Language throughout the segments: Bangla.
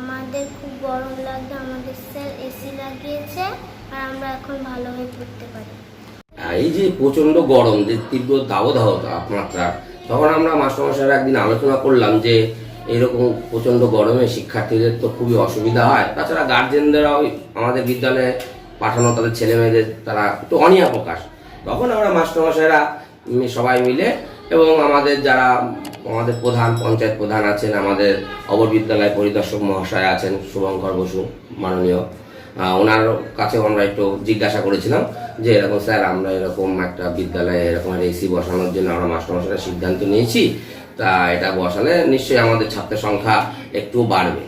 আমাদের খুব গরম লাগছে, আমাদের স্যার এসি লাগিয়েছে, আর আমরা এখন ভালোভাবে পড়তে পারি। এই যে প্রচণ্ড গরম, যে তীব্র দাবদাহ তাপমাত্রা তখন আমরা মাস্টারমশাইরা একদিন আলোচনা করলাম যে এরকম প্রচণ্ড গরমে শিক্ষার্থীদের তো খুবই অসুবিধা হয়। তাছাড়া গার্জেনদেরাও আমাদের বিদ্যালয়ে পাঠানো, তাদের ছেলে মেয়েদের তারা একটু অনিয়া প্রকাশ। তখন আমরা মাস্টারমশাইরা সবাই মিলে এবং আমাদের যারা আমাদের প্রধান পঞ্চায়েত প্রধান আছেন আমাদের অবর বিদ্যালয় পরিদর্শক মহাশয় আছেন শুভঙ্কর বসু, মাননীয়। ওনার কাছেও আমরা একটু জিজ্ঞাসা করেছিলাম যে এরকম স্যার, আমরা এরকম একটা বিদ্যালয়ে এরকম এসি বসানোর জন্য আমরা মাস্টারমশাইরা সিদ্ধান্ত নিয়েছি। তা এটা বসালে নিশ্চয়ই আমাদের ছাত্রের সংখ্যা একটু বাড়বে।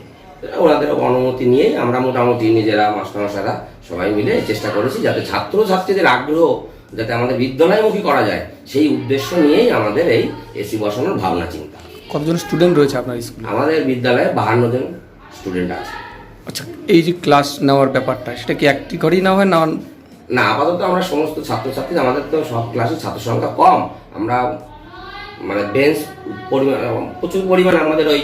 ওনাদের অনুমতি নিয়েই আমরা মোটামুটি নিজেরা মাস্টারমশাইরা সবাই মিলে চেষ্টা করেছি যাতে ছাত্র ছাত্রীদের আগ্রহ যাতে আমাদের বিদ্যালয়মুখী করা যায় সেই উদ্দেশ্য নিয়েই আমাদের এই এসি বসানোর ভাবনা চিন্তা। কতজন স্টুডেন্ট রয়েছে আপনার স্কুলে আমাদের বিদ্যালয়ে বাহান্ন জন স্টুডেন্ট আছে। আচ্ছা এই যে ক্লাস নেওয়ার ব্যাপারটা সেটা কি একটি ঘরেই নেওয়া হয় না না আপাতত আমরা সমস্ত ছাত্রছাত্রী আমাদের তো সব ক্লাসে ছাত্র সংখ্যা কম। আমরা মানে বেঞ্চ পরিমাণ প্রচুর পরিমাণে আমাদের ওই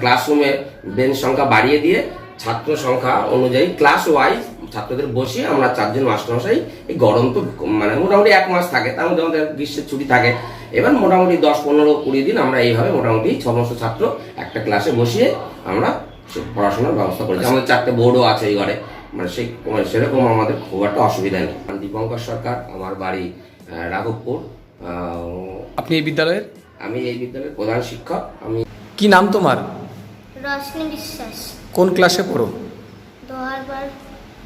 ক্লাসরুমে বেঞ্চ সংখ্যা বাড়িয়ে দিয়ে ছাত্র সংখ্যা অনুযায়ী ক্লাস ওয়াইজ ছাত্রদের বসিয়ে আমরা চারজন মাস্টারমশাই এই গরম তো মানে মোটামুটি এক মাস থাকে তার মধ্যে আমাদের গ্রীষ্মের ছুটি থাকে। এবার মোটামুটি দশ পনেরো কুড়ি দিন আমরা এইভাবে মোটামুটি সমস্ত ছাত্র একটা ক্লাসে বসিয়ে আমরা সে পড়াশোনার ব্যবস্থা করেছি। আমাদের চারটে বোর্ডও আছে এই ঘরে। মানে সেই সেরকম আমাদের খুব একটা অসুবিধা নেই। দীপঙ্কর সরকার আমার বাড়ি রাঘবপুর আপনি এই বিদ্যালয়ের? আমি এই বিদ্যালয়ের প্রধান শিক্ষক। আমি কি নাম তোমার? রশ্মি বিশ্বাস। কোন ক্লাসে পড়ো?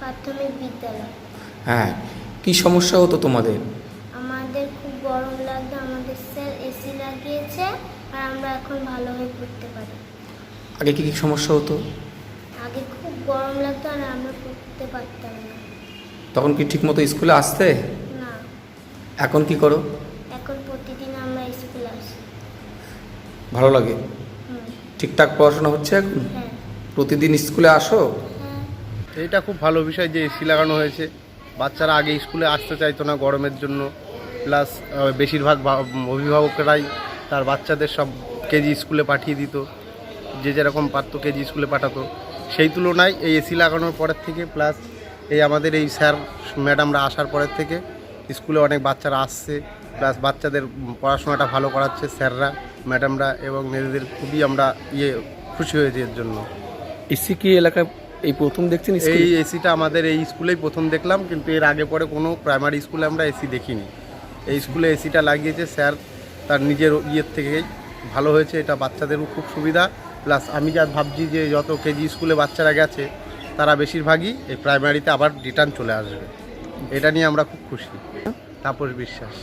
প্রাথমিক বিদ্যালয়। হ্যাঁ কি সমস্যা হতো তোমাদের? আমাদের খুব গরম লাগছে আমাদের স্যার এসি লাগিয়েছে আর আমরা এখন ভালোভাবে পড়তে পারি। আগে কি কি সমস্যা হতো? আগে খুব গরম লাগতো আর আমরা পড়তে পারতাম না। তখন কি ঠিকমতো স্কুলে আসতে? না। এখন কি করো? এখন প্রতিদিন আমরা স্কুলে আসি। ভালো লাগে? হুম, ঠিকঠাক পড়াশোনা হচ্ছে এখন? হ্যাঁ। প্রতিদিন স্কুলে আসো? এইটা খুব ভালো বিষয় যে এসি লাগানো হয়েছে। বাচ্চারা আগে স্কুলে আসতে চাইতো না গরমের জন্য। প্লাস বেশিরভাগ অভিভাবকরাই তার বাচ্চাদের সব কেজি স্কুলে পাঠিয়ে দিত। যে যেরকম পারতো কেজি স্কুলে পাঠাতো। সেই তুলনায় এই এসি লাগানোর পরের থেকে প্লাস এই আমাদের এই স্যার, ম্যাডামরা আসার পরের থেকে স্কুলে অনেক বাচ্চারা আসছে। প্লাস বাচ্চাদের পড়াশোনাটা ভালো করাচ্ছে স্যাররা, ম্যাডামরা এবং নিজেদের খুবই আমরা ইয়ে খুশি হয়েছি এর জন্য। এসি কি এলাকায় এই প্রথম দেখছেন এই এসিটা আমাদের এই স্কুলেই প্রথম দেখলাম কিন্তু এর আগে পরে কোনো প্রাইমারি স্কুলে আমরা এসি দেখিনি। এই স্কুলে এসিটা লাগিয়েছে স্যার তার নিজের ইয়ের থেকেই ভালো হয়েছে এটা বাচ্চাদেরও খুব সুবিধা। প্লাস আমি যা ভাবছি যে যত কেজি স্কুলে বাচ্চারা গেছে তারা বেশিরভাগই এই প্রাইমারিতে আবার রিটার্ন চলে আসবে। এটা নিয়ে আমরা খুব খুশি। তাপস বিশ্বাস।